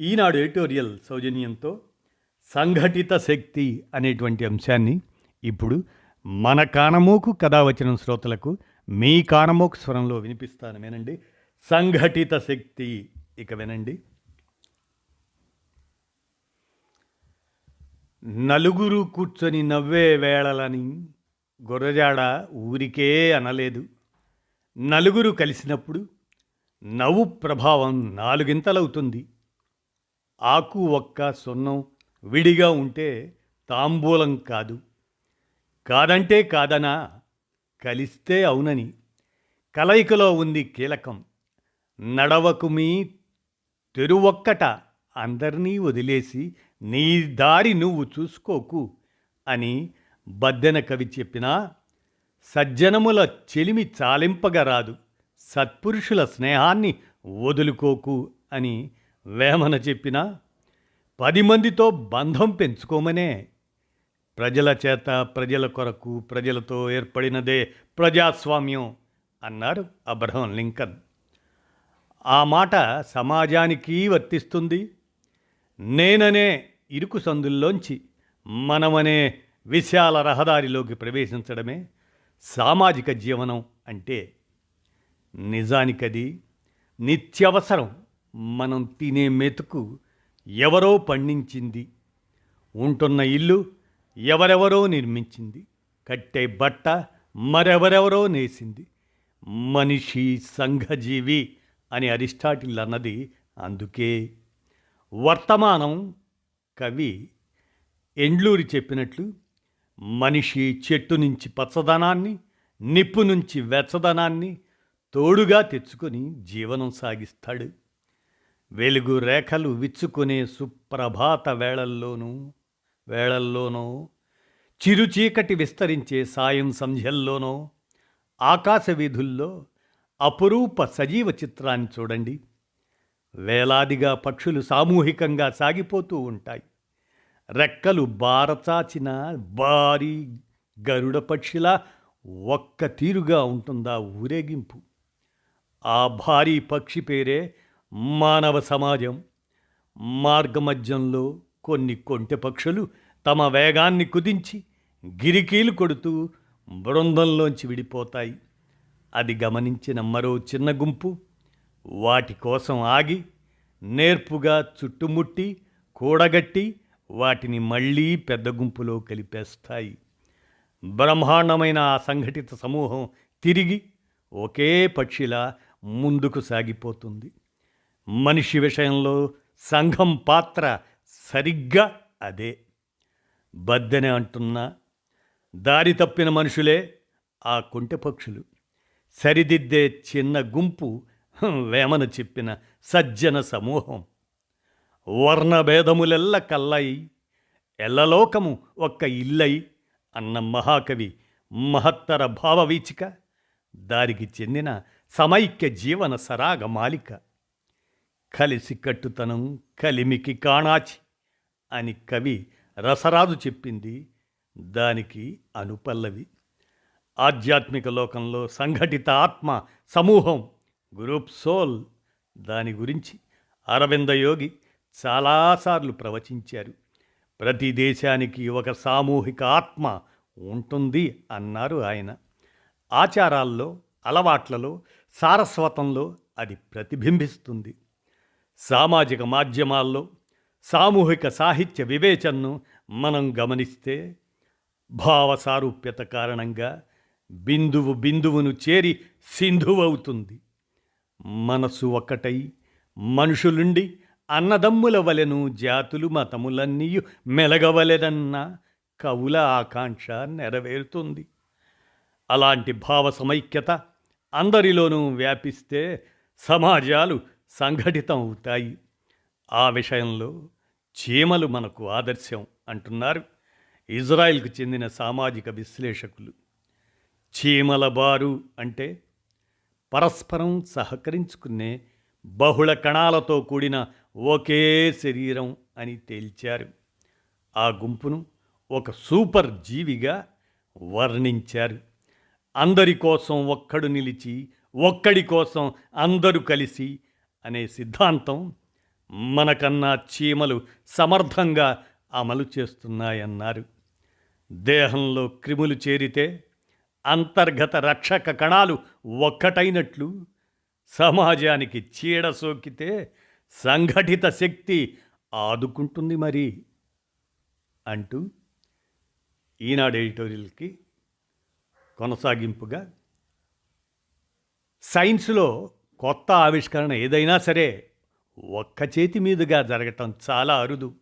ఈనాడు editorial సౌజన్యంతో సంఘటిత శక్తి అనేటువంటి అంశాన్ని ఇప్పుడు మన కానమోకు కథావచనం శ్రోతలకు మీ కానమోకు స్వరంలో వినిపిస్తాను వినండి. సంఘటిత శక్తి ఇక వినండి. నలుగురు కూర్చొని నవ్వే వేళలని గొర్రజాడ ఊరికే అనలేదు. నలుగురు కలిసినప్పుడు నవ్వు ప్రభావం నాలుగింతలవుతుంది. ఆకు ఒక్క సున్నం విడిగా ఉంటే తాంబూలం కాదు. కాదంటే కాదనా? కలిస్తే అవునని. కలయికలో ఉంది కీలకం. నడవకు మీ తెరువొక్కట అందరినీ వదిలేసి నీ దారి నువ్వు చూసుకోకు అని బద్దెన కవి చెప్పినా సజ్జనముల చెలిమి చాలింపగా రాదు. సత్పురుషుల స్నేహాన్ని వదులుకోకు అని వేమన చెప్పినా పది మందితో బంధం పెంచుకోమనే. ప్రజల చేత ప్రజల కొరకు ప్రజలతో ఏర్పడినదే ప్రజాస్వామ్యం అన్నారు అబ్రహం లింకన్. ఆ మాట సమాజానికి వర్తిస్తుంది. నేననే ఇరుకు సందుల్లోంచి మనమనే విశాల రహదారిలోకి ప్రవేశించడమే సామాజిక జీవనం అంటే. నిజానికది నిత్యవసరం. మనం తినే మెతుకు ఎవరో పండించింది. ఉంటున్న ఇల్లు ఎవరెవరో నిర్మించింది. కట్టే బట్ట మరెవరెవరో నేసింది. మనిషి సంఘజీవి అని అరిస్టాటిల్ అన్నది అందుకే. వర్తమానం కవి ఎండ్లూరి చెప్పినట్లు మనిషి చెట్టు నుంచి పచ్చదనాన్ని నిప్పు నుంచి వెచ్చదనాన్ని తోడుగా తెచ్చుకొని జీవనం సాగిస్తాడు. వెలుగు రేఖలు విచ్చుకునే సుప్రభాత వేళల్లోనూ వేళల్లోనో చిరుచీకటి విస్తరించే సాయం సంధ్యల్లోనో ఆకాశ వీధుల్లో అపురూప సజీవ చిత్రాన్ని చూడండి. వేలాదిగా పక్షులు సామూహికంగా సాగిపోతూ ఉంటాయి. రెక్కలు బారచాచిన భారీ గరుడ పక్షిలా ఒక్క తీరుగా ఉంటుందా ఊరేగింపు? ఆ భారీ పక్షి పేరే మానవ సమాజం మార్గమధ్యంలో కొన్ని కొంటె పక్షులు తమ వేగాన్ని కుదించి గిరికీలు కొడుతూ బృందంలోంచి విడిపోతాయి. అది గమనించిన మరో చిన్న గుంపు వాటి కోసం ఆగి నేర్పుగా చుట్టుముట్టి కూడగట్టి వాటిని మళ్ళీ పెద్ద గుంపులో కలిపేస్తాయి. బ్రహ్మాండమైన ఆ సంఘటిత సమూహం తిరిగి ఒకే పక్షిలా ముందుకు సాగిపోతుంది. మనిషి విషయంలో సంఘం పాత్ర సరిగ్గా అదే. బద్దెనే అంటున్నా దారి తప్పిన మనుషులే ఆ కుంటె పక్షులు సరిదిద్దే చిన్న గుంపు వేమన చెప్పిన సజ్జన సమూహం. వర్ణభేదములెల్ల కల్లై ఎల్లలోకము ఒక్క ఇల్లై అన్న మహాకవి మహత్తర భావవీచిక దారికి చెందిన సమైక్య జీవన సరాగ మాలిక. కలిసి కట్టుతనం కలిమికి కాణాచి అని కవి రసరాజు చెప్పింది. దానికి అనుపల్లవి. ఆధ్యాత్మిక లోకంలో సంఘటిత ఆత్మ సమూహం గ్రూప్ సోల్. దాని గురించి అరవింద యోగి చాలాసార్లు ప్రవచించారు. ప్రతి దేశానికి ఒక సామూహిక ఆత్మ ఉంటుంది అన్నారు ఆయన. ఆచారాల్లో అలవాట్లలో సారస్వతంలో అది ప్రతిబింబిస్తుంది. సామాజిక మాధ్యమాల్లో సామూహిక సాహిత్య వివేచనను మనం గమనిస్తే భావ సారూప్యత కారణంగా బిందువు బిందువును చేరి సింధువవుతుంది. మనసు ఒక్కటై మనుషులుండి అన్నదమ్ముల వలెను జాతులు మతములన్నీ మెలగవలెనన్న కవుల ఆకాంక్ష నెరవేరుతుంది. అలాంటి భావ సమైక్యత అందరిలోనూ వ్యాపిస్తే సమాజాలు సంఘటితం అవుతాయి. ఆ విషయంలో చీమలు మనకు ఆదర్శం అంటున్నారు ఇజ్రాయెల్కు చెందిన సామాజిక విశ్లేషకులు. చీమల బారు అంటే పరస్పరం సహకరించుకునే బహుళ కణాలతో కూడిన ఒకే శరీరం అని తేల్చారు. ఆ గుంపును ఒక సూపర్ జీవిగా వర్ణించారు. అందరి కోసం ఒక్కడు నిలిచి ఒక్కడి కోసం అందరూ కలిసి అనే సిద్ధాంతం మనకన్నా చీమలు సమర్థంగా అమలు చేస్తున్నాయన్నారు. దేహంలో క్రిములు చేరితే అంతర్గత రక్షక కణాలు ఒక్కటైనట్లు సమాజానికి చీడ సోకితే సంఘటిత శక్తి ఆదుకుంటుంది మరి అంటూ ఈనాడు ఎడిటోరియల్కి కొనసాగింపుగా సైన్స్లో కొత్త ఆవిష్కరణ ఏదైనా సరే ఒక్క చేతి మీదుగా జరగటం చాలా అరుదు.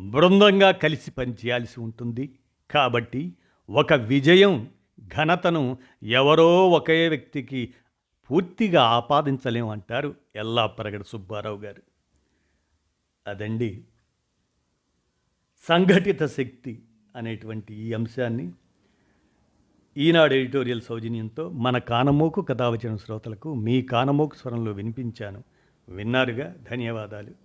బృందంగా కలిసి పనిచేయాల్సి ఉంటుంది. కాబట్టి ఒక విజయం ఘనతను ఎవరో ఒకే వ్యక్తికి పూర్తిగా ఆపాదించలేం అంటారు ఎల్లాపరగడ సుబ్బారావు గారు. అదండి సంఘటిత శక్తి అనేటువంటి ఈ అంశాన్ని ఈనాడు ఎడిటోరియల్ సౌజన్యంతో మన కానమోకు కథావచన శ్రోతలకు మీ కానమోకు స్వరంలో వినిపించాను. విన్నారుగా? ధన్యవాదాలు.